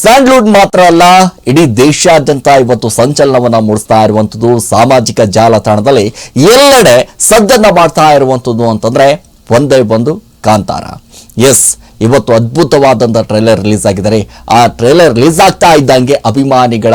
Sandalwood ಮಾತ್ರ ಅಲ್ಲ, ಇಡೀ ದೇಶಾದ್ಯಂತ ಇವತ್ತು ಸಂಚಲನವನ್ನ ಮೂಡಿಸ್ತಾ ಇರುವಂತದ್ದು, ಸಾಮಾಜಿಕ ಜಾಲತಾಣದಲ್ಲಿ ಎಲ್ಲೆಡೆ ಸದ್ದನ್ನ ಮಾಡ್ತಾ ಇರುವಂತದ್ದು ಅಂತಂದ್ರೆ ಒಂದೇ ಒಂದು ಕಾಂತಾರ. ಎಸ್, ಇವತ್ತು ಅದ್ಭುತವಾದಂತ ಟ್ರೈಲರ್ ರಿಲೀಸ್ ಆಗಿದ್ದಾರೆ. ಆ ಟ್ರೈಲರ್ ರಿಲೀಸ್ ಆಗ್ತಾ ಇದ್ದಂಗೆ ಅಭಿಮಾನಿಗಳ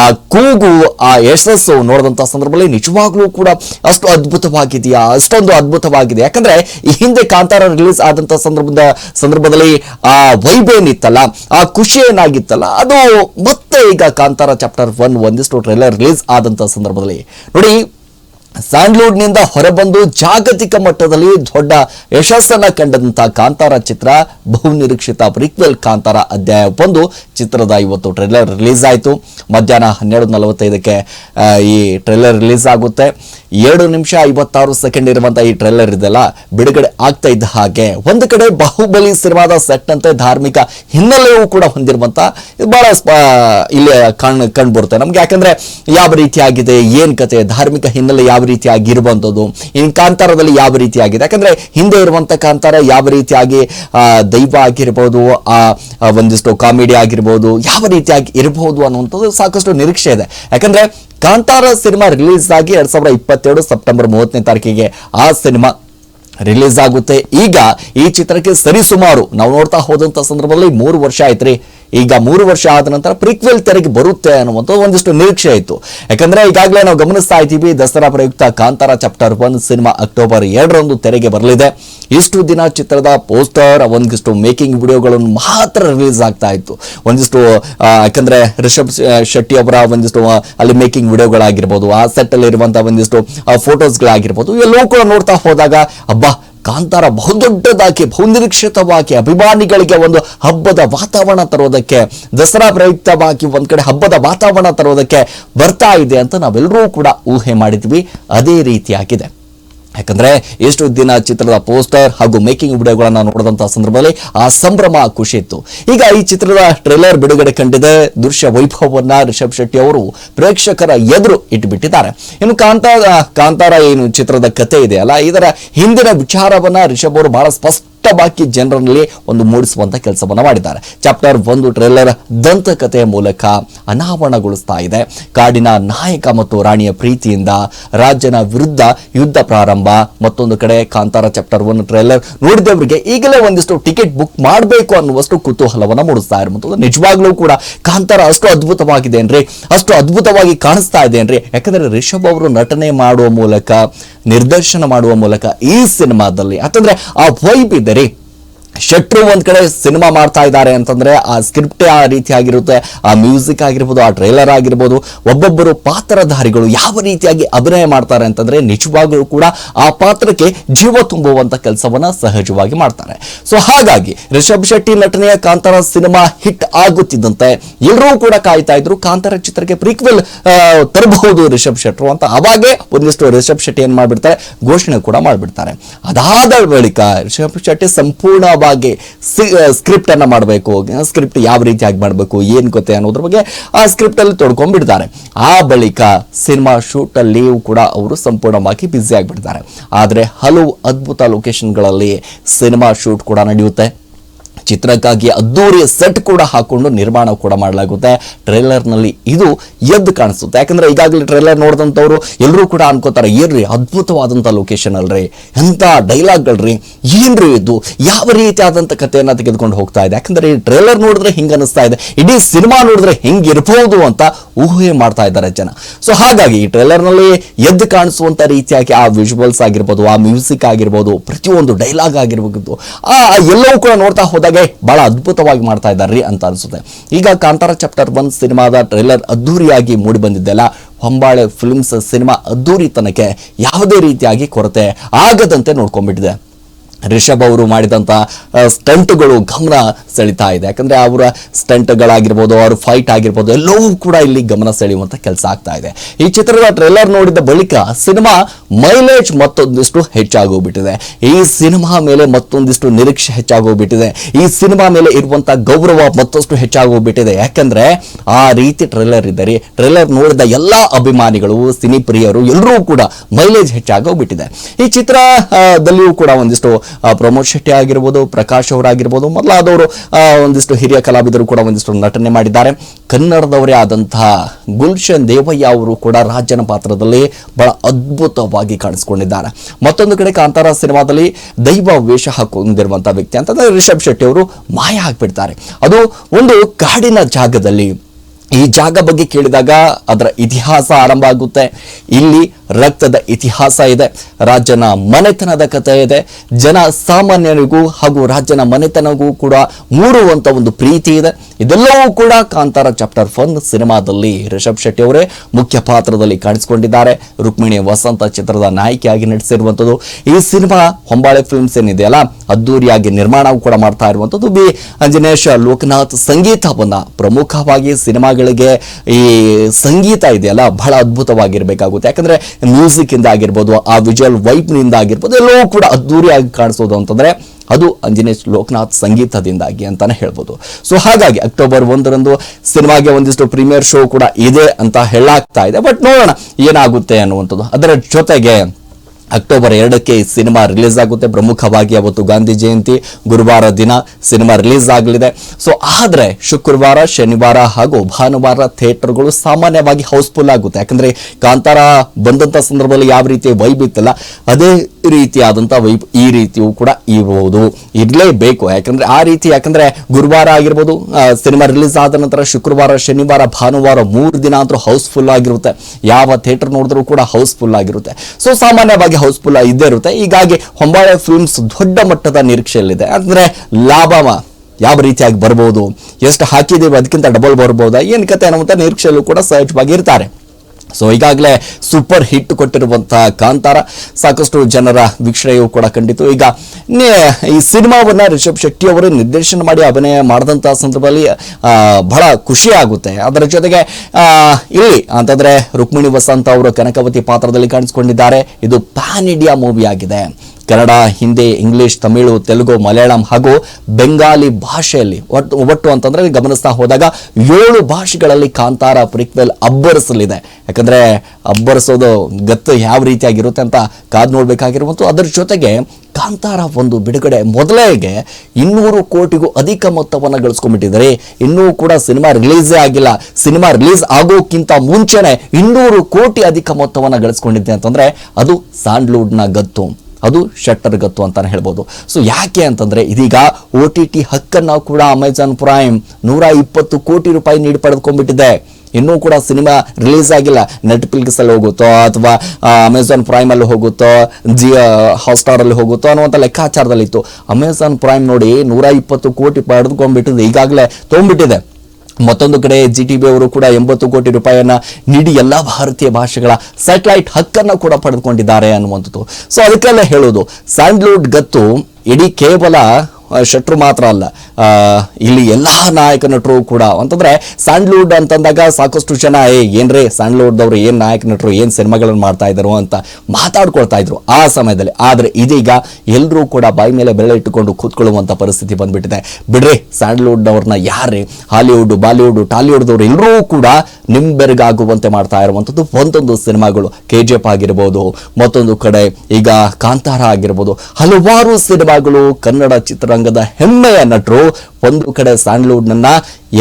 ಆ ಕೂಗು, ಆ ಯಶಸ್ಸು ನೋಡಿದಂಥ ಸಂದರ್ಭದಲ್ಲಿ ನಿಜವಾಗ್ಲೂ ಕೂಡ ಅಷ್ಟು ಅದ್ಭುತವಾಗಿದೆಯಾ? ಅಷ್ಟೊಂದು ಅದ್ಭುತವಾಗಿದೆ. ಯಾಕಂದ್ರೆ ಈ ಹಿಂದೆ ಕಾಂತಾರ ರಿಲೀಸ್ ಆದಂತ ಸಂದರ್ಭದ, ಸಂದರ್ಭದಲ್ಲಿ ಆ ವೈಬ್ ಏನಿತ್ತಲ್ಲ ಆ ಖುಷಿ ಏನಾಗಿತ್ತಲ್ಲ ಅದು ಮತ್ತೆ ಈಗ ಕಾಂತಾರ ಚಾಪ್ಟರ್ ಒನ್ ಒಂದಿಷ್ಟು ಟ್ರೈಲರ್ ರಿಲೀಸ್ ಆದಂತ ಸಂದರ್ಭದಲ್ಲಿ. ನೋಡಿ ಸ್ಯಾಂಡ್ಲ್ವುಡ್ನಿಂದ ಹೊರಬಂದು ಜಾಗತಿಕ ಮಟ್ಟದಲ್ಲಿ ದೊಡ್ಡ ಯಶಸ್ಸನ್ನ ಕಂಡಂತ ಕಾಂತಾರ ಚಿತ್ರ ಬಹುನಿರೀಕ್ಷಿತ ಪ್ರೀಕ್ವೆಲ್ ಪ್ರಿಕ್ವೆಲ್ ಕಾಂತಾರ ಅಧ್ಯಾಯ ಒಂದು ಚಿತ್ರದ ಇವತ್ತು ಟ್ರೈಲರ್ ರಿಲೀಸ್ ಆಯಿತು ಮಧ್ಯಾಹ್ನ ಹನ್ನೆರಡು ನಲವತ್ತೈದಕ್ಕೆ ಈ ಟ್ರೈಲರ್ ರಿಲೀಸ್ ಆಗುತ್ತೆ ಎರಡು ನಿಮಿಷ ಐವತ್ತಾರು ಸೆಕೆಂಡ್ ಇರುವಂತಹ ಈ ಟ್ರೈಲರ್ ಇದೆಲ್ಲ ಬಿಡುಗಡೆ ಆಗ್ತಾ ಇದ್ದ ಹಾಗೆ. ಒಂದು ಕಡೆ ಬಾಹುಬಲಿ ಸಿನಿಮಾದ ಸೆಟ್ ಅಂತೆ ಧಾರ್ಮಿಕ ಹಿನ್ನೆಲೆಯೂ ಕೂಡ ಹೊಂದಿರುವಂತ ಬಹಳ ಇಲ್ಲಿ ಕಣ್ ಕಂಡು ಬರುತ್ತೆ ನಮ್ಗೆ ಯಾಕಂದ್ರೆ ಯಾವ ರೀತಿಯಾಗಿದೆ ಏನ್ ಕತೆ, ಧಾರ್ಮಿಕ ಹಿನ್ನೆಲೆ ಯಾವ ರೀತಿಯಾಗಿ ಇರುವಂತದ್ದು ಇನ್ ಕಾಂತಾರದಲ್ಲಿ ಯಾವ ರೀತಿಯಾಗಿದೆ ಯಾಕಂದ್ರೆ ಹಿಂದೆ ಇರುವಂತ ಕಾಂತಾರ ಯಾವ ರೀತಿಯಾಗಿ ದೈವ ಆಗಿರ್ಬೋದು, ಆ ಒಂದಿಷ್ಟು ಕಾಮಿಡಿ ಆಗಿರ್ಬೋದು, ಯಾವ ರೀತಿಯಾಗಿ ಇರಬಹುದು ಅನ್ನುವಂಥದ್ದು ಸಾಕಷ್ಟು ನಿರೀಕ್ಷೆ ಇದೆ. ಯಾಕಂದ್ರೆ ಕಾಂತಾರ ಸಿನಿಮಾ ರಿಲೀಸ್ ಆಗಿ ಎರಡ್ ಸಾವಿರದ ಇಪ್ಪತ್ತೆರಡು ಸೆಪ್ಟೆಂಬರ್ ಮೂವತ್ತನೇ ತಾರೀಕಿಗೆ ಆ ಸಿನಿಮಾ ರಿಲೀಸ್ ಆಗುತ್ತೆ ಈಗ ಈ ಚಿತ್ರಕ್ಕೆ ಸರಿಸುಮಾರು, ನಾವು ನೋಡ್ತಾ ಹೋದಂಥ ಸಂದರ್ಭದಲ್ಲಿ ಮೂರು ವರ್ಷ ಆಯ್ತ್ರಿ. ಈಗ ಮೂರು ವರ್ಷ ಆದ ನಂತರ ಪ್ರಿಕ್ವೆಲ್ ತೆರೆಗೆ ಬರುತ್ತೆ ಅನ್ನುವಂಥ ಒಂದಿಷ್ಟು ನಿರೀಕ್ಷೆ ಇತ್ತು. ಯಾಕಂದ್ರೆ ಈಗಾಗಲೇ ನಾವು ಗಮನಿಸ್ತಾ ಇದ್ದೀವಿ, ದಸರಾ ಪ್ರಯುಕ್ತ Kantara chapter one cinema October ಎರಡರಂದು ತೆರೆಗೆ ಬರಲಿದೆ. ಇಷ್ಟು ದಿನ ಚಿತ್ರದ ಪೋಸ್ಟರ್ ಒಂದಿಷ್ಟು ಮೇಕಿಂಗ್ ವಿಡಿಯೋಗಳನ್ನು ಮಾತ್ರ ರಿಲೀಸ್ ಆಗ್ತಾ ಇತ್ತು. ಒಂದಿಷ್ಟು ಯಾಕಂದ್ರೆ ರಿಷಬ್ ಶೆಟ್ಟಿ ಅವರ ಒಂದಿಷ್ಟು ಅಲ್ಲಿ ಮೇಕಿಂಗ್ ವಿಡಿಯೋಗಳಾಗಿರ್ಬೋದು ಆ ಸೆಟ್ ಅಲ್ಲಿ ಇರುವಂತಹ ಒಂದಿಷ್ಟು ಫೋಟೋಸ್ಗಳಾಗಿರ್ಬೋದು ಎಲ್ಲವೂ ಕೂಡ ನೋಡ್ತಾ ಹೋದಾಗ, ಅಬ್ಬಾ ಕಾಂತಾರ ಬಹುದೊಡ್ಡದಾಗಿ, ಬಹುನಿರೀಕ್ಷಿತವಾಗಿ ಅಭಿಮಾನಿಗಳಿಗೆ ಒಂದು ಹಬ್ಬದ ವಾತಾವರಣ ತರೋದಕ್ಕೆ ದಸರಾ ಪ್ರಯುಕ್ತವಾಗಿ ಒಂದು ಕಡೆ ಹಬ್ಬದ ವಾತಾವರಣ ತರೋದಕ್ಕೆ ಬರ್ತಾ ಇದೆ ಅಂತ ನಾವೆಲ್ಲರೂ ಕೂಡ ಊಹೆ ಮಾಡಿದ್ವಿ. ಅದೇ ರೀತಿಯಾಗಿದೆ. ಯಾಕಂದ್ರೆ ಎಷ್ಟು ದಿನ ಚಿತ್ರದ ಪೋಸ್ಟರ್ ಹಾಗೂ ಮೇಕಿಂಗ್ ವಿಡಿಯೋಗಳನ್ನ ನೋಡಿದಂತಹ ಸಂದರ್ಭದಲ್ಲಿ ಆ ಸಂಭ್ರಮ ಖುಷಿ ಇತ್ತು. ಈಗ ಈ ಚಿತ್ರದ ಟ್ರೇಲರ್ ಬಿಡುಗಡೆ ಕಂಡಿದೆ. ದೃಶ್ಯ ವೈಭವವನ್ನ ರಿಷಬ್ ಶೆಟ್ಟಿ ಅವರು ಪ್ರೇಕ್ಷಕರ ಎದುರು ಇಟ್ಟುಬಿಟ್ಟಿದ್ದಾರೆ ಇನ್ನು ಕಾಂತಾರ ಕಾಂತಾರ ಏನು ಚಿತ್ರದ ಕತೆ ಇದೆ ಅಲ್ಲ? ಇದರ ಹಿಂದಿನ ವಿಚಾರವನ್ನ ರಿಷಬ್ ಅವರು ಬಹಳ ಸ್ಪಷ್ಟವಾಗಿ ಜನರಲ್ಲಿ ಒಂದು ಮೂಡಿಸುವಂತ ಕೆಲಸವನ್ನು ಮಾಡಿದ್ದಾರೆ. ಚಾಪ್ಟರ್ ಒಂದು ಟ್ರೇಲರ್ ದಂತಕಥೆಯ ಮೂಲಕ ಅನಾವರಣಗೊಳಿಸ್ತಾ ಇದೆ. ಕಾಡಿನ ನಾಯಕ ಮತ್ತು ರಾಣಿಯ ಪ್ರೀತಿಯಿಂದ ರಾಜ್ಯನ ವಿರುದ್ಧ ಯುದ್ಧ ಪ್ರಾರಂಭ. ಮತ್ತೊಂದು ಕಡೆ ಕಾಂತಾರ ಚಾಪ್ಟರ್ ಒನ್ ಟ್ರೇಲರ್ ನೋಡಿದವರಿಗೆ ಈಗಲೇ ಒಂದಿಷ್ಟು ಟಿಕೆಟ್ ಬುಕ್ ಮಾಡಬೇಕು ಅನ್ನುವಷ್ಟು ಕುತೂಹಲವನ್ನು ಮೂಡಿಸ್ತಾ ಇರುವಂತದ್ದು ನಿಜವಾಗ್ಲೂ ಕೂಡ ಕಾಂತಾರ ಅಷ್ಟು ಅದ್ಭುತವಾಗಿದೆ ಏನ್ರಿ? ಅಷ್ಟು ಅದ್ಭುತವಾಗಿ ಕಾಣಿಸ್ತಾ ಇದೆ ಏನ್ರಿ? ಯಾಕಂದ್ರೆ ರಿಷಬ್ ಅವರು ನಟನೆ ಮಾಡುವ ಮೂಲಕ, ನಿರ್ದೇಶನ ಮಾಡುವ ಮೂಲಕ ಈ ಸಿನಿಮಾದಲ್ಲಿ, ಯಾಕಂದ್ರೆ ಆ ವೈಬ್ ಇದೆ. sendiri. ಶೆಟ್ರು ಒಂದ್ ಕಡೆ ಸಿನಿಮಾ ಮಾಡ್ತಾ ಇದ್ದಾರೆ ಅಂತಂದ್ರೆ ಆ ಸ್ಕ್ರಿಪ್ಟ್ ಆ ರೀತಿಯಾಗಿರುತ್ತೆ ಆ ಮ್ಯೂಸಿಕ್ ಆಗಿರ್ಬೋದು, ಆ ಟ್ರೈಲರ್ ಆಗಿರ್ಬೋದು, ಒಬ್ಬೊಬ್ಬರು ಪಾತ್ರಧಾರಿಗಳು ಯಾವ ರೀತಿಯಾಗಿ ಅಭಿನಯ ಮಾಡ್ತಾರೆ ಅಂತಂದ್ರೆ ನಿಜವಾಗ್ಲೂ ಕೂಡ ಆ ಪಾತ್ರಕ್ಕೆ ಜೀವ ತುಂಬುವಂತ ಕೆಲಸವನ್ನ ಸಹಜವಾಗಿ ಮಾಡ್ತಾರೆ. ಸೊ ಹಾಗಾಗಿ ರಿಷಬ್ ಶೆಟ್ಟಿ ನಟನೆಯ ಕಾಂತಾರ ಸಿನಿಮಾ ಹಿಟ್ ಆಗುತ್ತಿದ್ದಂತೆ ಎಲ್ಲರೂ ಕೂಡ ಕಾಯ್ತಾ ಇದ್ರು, ಕಾಂತಾರ ಚಿತ್ರಕ್ಕೆ ಪ್ರೀಕ್ವೆಲ್ ತರಬಹುದು ರಿಷಬ್ ಶೆಟ್ರು ಅಂತ. ಅವಾಗೇ ಒಂದಿಷ್ಟು ರಿಷಬ್ ಶೆಟ್ಟಿ ಏನ್ ಮಾಡ್ಬಿಡ್ತಾರೆ, ಘೋಷಣೆ ಕೂಡ ಮಾಡ್ಬಿಡ್ತಾರೆ. ಅದಾದ ಬಳಿಕ ರಿಷಬ್ ಶೆಟ್ಟಿ ಸಂಪೂರ್ಣವಾಗಿ ಸ್ಕ್ರಿಪ್ಟ್ ಅನ್ನ ಮಾಡಬೇಕು. ಸ್ಕ್ರಿಪ್ಟ್ ಯಾವ ರೀತಿಯಾಗಿ ಮಾಡಬೇಕು, ಏನು ಗೊತ್ತೆ ಅನ್ನೋದ್ರ ಬಗ್ಗೆ ಆ ಸ್ಕ್ರಿಪ್ಟ್ ಅಲ್ಲಿ ತೊಡ್ಕೊಂಡ್ಬಿಡ್ತಾರೆ. ಆ ಬಳಿಕ ಸಿನಿಮಾ ಶೂಟ್ ಅಲ್ಲಿ ಕೂಡ ಅವರು ಸಂಪೂರ್ಣವಾಗಿ ಬ್ಯುಸಿ ಆಗಿಬಿಡ್ತಾರೆ. ಆದರೆ ಹಲವು ಅದ್ಭುತ ಲೊಕೇಶನ್ಗಳಲ್ಲಿ ಸಿನಿಮಾ ಶೂಟ್ ಕೂಡ ನಡೆಯುತ್ತೆ. ಚಿತ್ರಕ್ಕಾಗಿ ಅದ್ದೂರಿಯ ಸೆಟ್ ಕೂಡ ಹಾಕೊಂಡು ನಿರ್ಮಾಣ ಕೂಡ ಮಾಡಲಾಗುತ್ತೆ. ಟ್ರೈಲರ್ನಲ್ಲಿ ಇದು ಎದ್ದು ಕಾಣಿಸುತ್ತೆ. ಯಾಕಂದ್ರೆ ಈಗಾಗಲೇ ಟ್ರೈಲರ್ ನೋಡಿದಂಥವ್ರು ಎಲ್ಲರೂ ಕೂಡ ಅನ್ಕೋತಾರೆ, ಏನ್ರಿ ಅದ್ಭುತವಾದಂಥ ಲೊಕೇಶನ್ ಅಲ್ರಿ? ಎಂಥ ಡೈಲಾಗ್ಗಳ್ರಿ ಏನ್ರಿ ಇದು? ಯಾವ ರೀತಿಯಾದಂಥ ಕಥೆಯನ್ನು ತೆಗೆದುಕೊಂಡು ಹೋಗ್ತಾ ಇದೆ? ಯಾಕಂದ್ರೆ ಈ ಟ್ರೈಲರ್ ನೋಡಿದ್ರೆ ಹಿಂಗೆ ಅನಿಸ್ತಾ ಇದೆ. ಇಡೀ ಸಿನಿಮಾ ನೋಡಿದ್ರೆ ಹೆಂಗಿರ್ಬೋದು ಅಂತ ಊಹೆ ಮಾಡ್ತಾ ಇದ್ದಾರೆ ಜನ. ಸೊ ಹಾಗಾಗಿ ಈ ಟ್ರೈಲರ್ನಲ್ಲಿ ಎದ್ದು ಕಾಣಿಸುವಂಥ ರೀತಿಯಾಗಿ ಆ ವಿಜುವಲ್ಸ್ ಆಗಿರ್ಬೋದು, ಆ ಮ್ಯೂಸಿಕ್ ಆಗಿರ್ಬೋದು, ಪ್ರತಿಯೊಂದು ಡೈಲಾಗ್ ಆಗಿರ್ಬೋದು, ಆ ಎಲ್ಲವೂ ಕೂಡ ನೋಡ್ತಾ ಹೋದಾಗೆ ಬಹಳ ಅದ್ಭುತವಾಗಿ ಮಾಡ್ತಾ ಇದ್ದಾರೆ ಅಂತ ಅನ್ಸುತ್ತೆ. ಈಗ ಕಾಂತಾರ ಚಾಪ್ಟರ್ ಒನ್ ಸಿನಿಮಾದ ಟ್ರೈಲರ್ ಅದ್ದೂರಿಯಾಗಿ ಮೂಡಿ ಬಂದಿದ್ದೆಲ್ಲ ಹೊಂಬಾಳೆ ಫಿಲ್ಮ್ಸ್ ಸಿನಿಮಾ ಅದ್ದೂರಿತನಕ್ಕೆ ಯಾವುದೇ ರೀತಿಯಾಗಿ ಕೊರತೆ ಆಗದಂತೆ ನೋಡ್ಕೊಂಡ್ಬಿಟ್ಟಿದೆ. ರಿಷಬ್ ಅವರು ಮಾಡಿದಂಥ ಸ್ಟಂಟ್ಗಳು ಗಮನ ಸೆಳಿತಾ ಇದೆ. ಯಾಕಂದರೆ ಅವರ ಸ್ಟಂಟ್ಗಳಾಗಿರ್ಬೋದು, ಅವ್ರ ಫೈಟ್ ಆಗಿರ್ಬೋದು, ಎಲ್ಲವೂ ಕೂಡ ಇಲ್ಲಿ ಗಮನ ಸೆಳೆಯುವಂಥ ಕೆಲಸ ಆಗ್ತಾ ಇದೆ. ಈ ಚಿತ್ರದ ಟ್ರೇಲರ್ ನೋಡಿದ ಬಳಿಕ ಸಿನಿಮಾ ಮೈಲೇಜ್ ಮತ್ತೊಂದಿಷ್ಟು ಹೆಚ್ಚಾಗೋಗ್ಬಿಟ್ಟಿದೆ. ಈ ಸಿನಿಮಾ ಮೇಲೆ ಮತ್ತೊಂದಿಷ್ಟು ನಿರೀಕ್ಷೆ ಹೆಚ್ಚಾಗೋಗ್ಬಿಟ್ಟಿದೆ. ಈ ಸಿನಿಮಾ ಮೇಲೆ ಇರುವಂಥ ಗೌರವ ಮತ್ತಷ್ಟು ಹೆಚ್ಚಾಗೋಗ್ಬಿಟ್ಟಿದೆ. ಯಾಕಂದರೆ ಆ ರೀತಿ ಟ್ರೇಲರ್ ಇದ್ದರೆ ಟ್ರೇಲರ್ ನೋಡಿದ ಎಲ್ಲ ಅಭಿಮಾನಿಗಳು ಸಿನಿ ಪ್ರಿಯರು ಎಲ್ಲರೂ ಕೂಡ ಮೈಲೇಜ್ ಹೆಚ್ಚಾಗೋಗ್ಬಿಟ್ಟಿದೆ. ಈ ಚಿತ್ರದಲ್ಲಿಯೂ ಕೂಡ ಒಂದಿಷ್ಟು ಪ್ರಮೋದ್ ಶೆಟ್ಟಿ ಆಗಿರ್ಬೋದು, ಪ್ರಕಾಶ್ ಅವರಾಗಿರ್ಬೋದು, ಮೊದಲಾದವರು ಒಂದಿಷ್ಟು ಹಿರಿಯ ಕಲಾವಿದರು ಕೂಡ ಒಂದಿಷ್ಟು ನಟನೆ ಮಾಡಿದ್ದಾರೆ. ಕನ್ನಡದವರೇ ಆದಂತಹ ಗುಲ್ಶನ್ ದೇವಯ್ಯ ಅವರು ಕೂಡ ರಾಜನ ಪಾತ್ರದಲ್ಲಿ ಬಹಳ ಅದ್ಭುತವಾಗಿ ಕಾಣಿಸ್ಕೊಂಡಿದ್ದಾರೆ. ಮತ್ತೊಂದು ಕಡೆ ಕಾಂತಾರ ಸಿನಿಮಾದಲ್ಲಿ ದೈವ ವೇಷ ಹಾಕೊಂಡಿರುವಂತಹ ವ್ಯಕ್ತಿ ಅಂತಂದ್ರೆ ರಿಷಬ್ ಶೆಟ್ಟಿ ಅವರು ಮಾಯ ಹಾಕ್ಬಿಡ್ತಾರೆ. ಅದು ಒಂದು ಕಾಡಿನ ಜಾಗದಲ್ಲಿ ಈ ಜಾಗ ಬಗ್ಗೆ ಕೇಳಿದಾಗ ಅದರ ಇತಿಹಾಸ ಆರಂಭ ಆಗುತ್ತೆ. ಇಲ್ಲಿ ರಕ್ತದ ಇತಿಹಾಸ ಇದೆ. ರಾಜನ ಮನೆತನದ ಕಥೆ ಇದೆ. ಜನ ಸಾಮಾನ್ಯರಿಗೂ ಹಾಗೂ ರಾಜನ ಮನೆತನಗೂ ಕೂಡ ಮೂಡುವಂಥ ಒಂದು ಪ್ರೀತಿ ಇದೆ. ಇದೆಲ್ಲವೂ ಕೂಡ ಕಾಂತಾರ ಚಾಪ್ಟರ್ ಫನ್ ಸಿನಿಮಾದಲ್ಲಿ ರಿಷಬ್ ಶೆಟ್ಟಿ ಅವರೇ ಮುಖ್ಯ ಪಾತ್ರದಲ್ಲಿ ಕಾಣಿಸಿಕೊಂಡಿದ್ದಾರೆ. ರುಕ್ಮಿಣಿ ವಸಂತ ಚಿತ್ರದ ನಾಯಕಿಯಾಗಿ ನಟಿಸಿರುವಂಥದ್ದು. ಈ ಸಿನಿಮಾ ಹೊಂಬಾಳೆ ಫಿಲ್ಮ್ಸ್ ಏನಿದೆಯಲ್ಲ ಅದ್ದೂರಿಯಾಗಿ ನಿರ್ಮಾಣ ಕೂಡ ಮಾಡ್ತಾ ಇರುವಂಥದ್ದು. ಬಿ. ಅಂಜನೇಶ್ ಲೋಕನಾಥ್ ಸಂಗೀತವನ್ನ ಪ್ರಮುಖವಾಗಿ ಸಿನಿಮಾಗಳಿಗೆ ಈ ಸಂಗೀತ ಇದೆಯಲ್ಲ, ಬಹಳ ಅದ್ಭುತವಾಗಿರಬೇಕಾಗುತ್ತೆ. ಯಾಕಂದ್ರೆ ಮ್ಯೂಸಿಕ್ ಇಂದ ಆಗಿರ್ಬೋದು, ಆ ವಿಜುವಲ್ ವೈಪ್ನಿಂದ ಆಗಿರ್ಬೋದು, ಎಲ್ಲವೂ ಕೂಡ ಅದ್ದೂರಿಯಾಗಿ ಕಾಣಿಸೋದು ಅಂತಂದ್ರೆ ಅದು ಅಂಜನೇಶ್ ಲೋಕನಾಥ್ ಸಂಗೀತದಿಂದಾಗಿ ಅಂತಾನೆ ಹೇಳ್ಬೋದು. ಸೊ ಹಾಗಾಗಿ ಅಕ್ಟೋಬರ್ ಒಂದರಂದು ಸಿನಿಮಾಗೆ ಒಂದಿಷ್ಟು ಪ್ರೀಮಿಯರ್ ಶೋ ಕೂಡ ಇದೆ ಅಂತ ಹೇಳಾಗ್ತಾ ಇದೆ. ಬಟ್ ನೋಡೋಣ ಏನಾಗುತ್ತೆ ಅನ್ನುವಂಥದ್ದು. ಅದರ ಜೊತೆಗೆ ಅಕ್ಟೋಬರ್ ಎರಡಕ್ಕೆ ಈ ಸಿನಿಮಾ ರಿಲೀಸ್ ಆಗುತ್ತೆ. ಪ್ರಮುಖವಾಗಿ ಅವತ್ತು ಗಾಂಧಿ ಜಯಂತಿ, ಗುರುವಾರ ದಿನ ಸಿನಿಮಾ ರಿಲೀಸ್ ಆಗಲಿದೆ. ಸೊ ಆದರೆ ಶುಕ್ರವಾರ, ಶನಿವಾರ ಹಾಗೂ ಭಾನುವಾರ ಥಿಯೇಟರ್ಗಳು ಸಾಮಾನ್ಯವಾಗಿ ಹೌಸ್ಫುಲ್ ಆಗುತ್ತೆ. ಯಾಕಂದರೆ ಕಾಂತಾರ ಬಂದಂಥ ಸಂದರ್ಭದಲ್ಲಿ ಯಾವ ರೀತಿ ವೈಬ್ ಇತ್ತಲ್ಲ, ಅದೇ ರೀತಿಯಾದಂಥ ವೈಪ್ ಈ ರೀತಿಯೂ ಕೂಡ ಇರಬಹುದು ಇರಲೇಬೇಕು. ಯಾಕಂದ್ರೆ ಆ ರೀತಿ ಯಾಕಂದ್ರೆ ಗುರುವಾರ ಆಗಿರ್ಬೋದು ಸಿನಿಮಾ ರಿಲೀಸ್ ಆದ ನಂತರ ಶುಕ್ರವಾರ, ಶನಿವಾರ, ಭಾನುವಾರ ಮೂರು ದಿನ ಅಂತೂ ಹೌಸ್ಫುಲ್ ಆಗಿರುತ್ತೆ. ಯಾವ ಥಿಯೇಟರ್ ನೋಡಿದ್ರೂ ಕೂಡ ಹೌಸ್ಫುಲ್ ಆಗಿರುತ್ತೆ. ಸೊ, ಸಾಮಾನ್ಯವಾಗಿ ಹೌಸ್ಫುಲ್ ಇದ್ದೇ ಇರುತ್ತೆ. ಹೀಗಾಗಿ ಹೊಂಬಾಳೆ ಫಿಲ್ಮ್ಸ್ ದೊಡ್ಡ ಮಟ್ಟದ ನಿರೀಕ್ಷೆಯಲ್ಲಿದೆ. ಅಂದರೆ ಲಾಭ ಯಾವ ರೀತಿಯಾಗಿ ಬರ್ಬೋದು, ಎಷ್ಟು ಹಾಕಿದ್ದೀವಿ, ಅದಕ್ಕಿಂತ ಡಬಲ್ ಬರ್ಬೋದಾ, ಏನು ಕತೆ ಅನ್ನುವಂಥ ನಿರೀಕ್ಷೆಯಲ್ಲೂ ಕೂಡ ಸಹಜವಾಗಿ ಇರ್ತಾರೆ. ಸೊ ಈಗಾಗಲೇ ಸೂಪರ್ ಹಿಟ್ ಕೊಟ್ಟಿರುವಂತಹ ಕಾಂತಾರ. ಸಾಕಷ್ಟು ಜನರ ವೀಕ್ಷಣೆಯೂ ಕೂಡ ಕಂಡಿತು ಈಗ ಈ ಸಿನಿಮಾವನ್ನ ರಿಷಬ್ ಶೆಟ್ಟಿ ಅವರು ನಿರ್ದೇಶನ ಮಾಡಿ ಅಭಿನಯ ಮಾಡಿದಂತಹ ಸಂದರ್ಭದಲ್ಲಿ ಬಹಳ ಖುಷಿ ಆಗುತ್ತೆ. ಅದರ ಜೊತೆಗೆ ಇಲ್ಲಿ ಅಂತಂದ್ರೆ ರುಕ್ಮಿಣಿ ವಸಂತ ಅವರು ಕನಕವತಿ ಪಾತ್ರದಲ್ಲಿ ಕಾಣಿಸಿಕೊಂಡಿದ್ದಾರೆ. ಇದು ಪ್ಯಾನ್ ಇಂಡಿಯಾ ಮೂವಿ ಆಗಿದೆ. ಕನ್ನಡ, ಹಿಂದಿ, ಇಂಗ್ಲಿಷ್, ತಮಿಳು, ತೆಲುಗು, ಮಲಯಾಳಂ ಹಾಗೂ ಬೆಂಗಾಲಿ ಭಾಷೆಯಲ್ಲಿ ಒಟ್ಟು ಒಟ್ಟು ಅಂತಂದ್ರೆ ಗಮನಿಸ್ತಾ ಹೋದಾಗ ಏಳು ಭಾಷೆಗಳಲ್ಲಿ ಕಾಂತಾರ, ಪ್ರಿಕ್ವೆಲ್ ಅಬ್ಬರಿಸಲಿದೆ. ಯಾಕಂದ್ರೆ ಅಬ್ಬರಿಸೋದು ಗತ್ತು ಯಾವ ರೀತಿಯಾಗಿರುತ್ತೆ ಅಂತ ಕಾದ್ ನೋಡ್ಬೇಕಾಗಿರುವಂತೂ ಅದರ ಜೊತೆಗೆ ಕಾಂತಾರ ಒಂದು ಬಿಡುಗಡೆ ಮೊದಲೇಗೆ ಇನ್ನೂರು ಕೋಟಿಗೂ ಅಧಿಕ ಮೊತ್ತವನ್ನು ಗಳಿಸ್ಕೊಂಡ್ಬಿಟ್ಟಿದ್ದಾರೆ. ಇನ್ನೂ ಕೂಡ ಸಿನಿಮಾ ರಿಲೀಸೇ ಆಗಿಲ್ಲ. ಸಿನಿಮಾ ರಿಲೀಸ್ ಆಗೋಕ್ಕಿಂತ ಮುಂಚೆನೆ ಇನ್ನೂರು ಕೋಟಿ ಅಧಿಕ ಮೊತ್ತವನ್ನು ಗಳಿಸ್ಕೊಂಡಿದ್ದೆ ಅಂತಂದ್ರೆ ಅದು ಸ್ಯಾಂಡ್ಲ್ವುಡ್ನ ಗತ್ತು. ಅದು ಶಟ್ಟರ್ ಗತ್ತು ಅಂತ ಹೇಳ್ಬೋದು. ಸೊ ಯಾಕೆ ಅಂತಂದ್ರೆ ಇದೀಗ ಒ ಟಿ ಟಿ ಹಕ್ಕನ್ನು ಕೂಡ ಅಮೆಜಾನ್ ಪ್ರೈಮ್ ನೂರ ಇಪ್ಪತ್ತು ಕೋಟಿ ರೂಪಾಯಿ ನೀಡಿ ಪಡೆದುಕೊಂಡ್ಬಿಟ್ಟಿದೆ. ಇನ್ನೂ ಕೂಡ ಸಿನಿಮಾ ರಿಲೀಸ್ ಆಗಿಲ್ಲ. ನೆಟ್ಫ್ಲಿಕ್ಸ್ ಅಲ್ಲಿ ಹೋಗುತ್ತೋ ಅಥವಾ ಅಮೆಝಾನ್ ಪ್ರೈಮ್ ಅಲ್ಲಿ ಹೋಗುತ್ತೋ, ಜಿಯೋ ಹಾಟ್ಸ್ಟಾರ್ ಅಲ್ಲಿ ಹೋಗುತ್ತೋ ಅನ್ನುವಂಥ ಲೆಕ್ಕಾಚಾರದಲ್ಲಿತ್ತು. ಅಮೆಝಾನ್ ಪ್ರೈಮ್ ನೋಡಿ ನೂರ ಇಪ್ಪತ್ತು ಕೋಟಿ ಪಡೆದುಕೊಂಡ್ಬಿಟ್ಟಿದೆ. ಈಗಾಗಲೇ ತೊಗೊಂಡ್ಬಿಟ್ಟಿದೆ. ಮತ್ತೊಂದು ಕಡೆ ಜಿ ಟಿ ಬಿ ಅವರು ಕೂಡ ಎಂಬತ್ತು ಕೋಟಿ ರೂಪಾಯಿಯನ್ನ ನೀಡಿ ಎಲ್ಲಾ ಭಾರತೀಯ ಭಾಷೆಗಳ ಸ್ಯಾಟಲೈಟ್ ಹಕ್ಕನ್ನ ಕೂಡ ಪಡೆದುಕೊಂಡಿದ್ದಾರೆ ಅನ್ನುವಂಥದ್ದು. ಸೊ ಅದಕ್ಕೆಲ್ಲ ಹೇಳೋದು ಸ್ಯಾಂಡ್ಲ್ವುಡ್ ಗತ್ತು ಇಡೀ ಕೇವಲ ಶಟ್ರು ಮಾತ್ರ ಅಲ್ಲ. ಇಲ್ಲಿ ಎಲ್ಲ ನಾಯಕ ನಟರು ಕೂಡ. ಅಂತಂದ್ರೆ ಸ್ಯಾಂಡ್ಲ್ವುಡ್ ಅಂತಂದಾಗ ಸಾಕಷ್ಟು ಜನ, ಏ, ಏನ್ರಿ ಸ್ಯಾಂಡ್ಲ್ವುಡ್ ದವರು ಏನ್ ನಾಯಕ ನಟರು, ಏನ್ ಸಿನಿಮಾಗಳನ್ನು ಮಾಡ್ತಾ ಇದ್ರು ಅಂತ ಮಾತಾಡ್ಕೊಳ್ತಾ ಇದ್ರು ಆ ಸಮಯದಲ್ಲಿ. ಆದ್ರೆ ಇದೀಗ ಎಲ್ಲರೂ ಕೂಡ ಬಾಯಿ ಮೇಲೆ ಬೆಳೆ ಇಟ್ಟುಕೊಂಡು ಕೂತ್ಕೊಳ್ಳುವಂತ ಪರಿಸ್ಥಿತಿ ಬಂದ್ಬಿಟ್ಟಿದೆ. ಬಿಡ್ರಿ ಸ್ಯಾಂಡ್ಲ್ವುಡ್ ಅವ್ರನ್ನ ಯಾರೇ ಹಾಲಿವುಡ್, ಬಾಲಿವುಡ್ ಟಾಲಿವುಡ್ ದವರು ಎಲ್ಲರೂ ಕೂಡ ನಿಂಬೆರಗಾಗುವಂತೆ ಮಾಡ್ತಾ ಇರುವಂತದ್ದು ಒಂದೊಂದು ಸಿನಿಮಾಗಳು. ಕೆ ಜಿ ಎಫ್ ಆಗಿರ್ಬೋದು, ಮತ್ತೊಂದು ಕಡೆ ಈಗ ಕಾಂತಾರ ಆಗಿರ್ಬೋದು. ಹಲವಾರು ಸಿನಿಮಾಗಳು ಕನ್ನಡ ಚಿತ್ರರಂಗದ ಹೆಮ್ಮೆಯ ನಟರು ಒಂದು ಕಡೆ ಸ್ಯಾಂಡ್ಲ್ವುಡ್ ನನ್ನ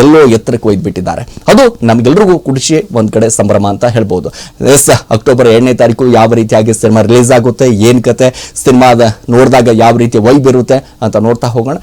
ಎಲ್ಲೋ ಎತ್ತರಕ್ಕೆ ಒಯ್ದ್ಬಿಟ್ಟಿದ್ದಾರೆ. ಅದು ನಮ್ಗೆಲ್ರಿಗೂ ಕುಡಿಸಿ ಒಂದ್ ಕಡೆ ಸಂಭ್ರಮ ಅಂತ ಹೇಳ್ಬೋದು. ಎಸ್, ಅಕ್ಟೋಬರ್ ಎರಡನೇ ತಾರೀಕು ಯಾವ ರೀತಿಯಾಗಿ ಸಿನಿಮಾ ರಿಲೀಸ್ ಆಗುತ್ತೆ, ಏನ್ ಕತೆ, ಸಿನಿಮಾದ ನೋಡಿದಾಗ ಯಾವ ರೀತಿ ವೈಬ್ ಇರುತ್ತೆ ಅಂತ ನೋಡ್ತಾ ಹೋಗೋಣ.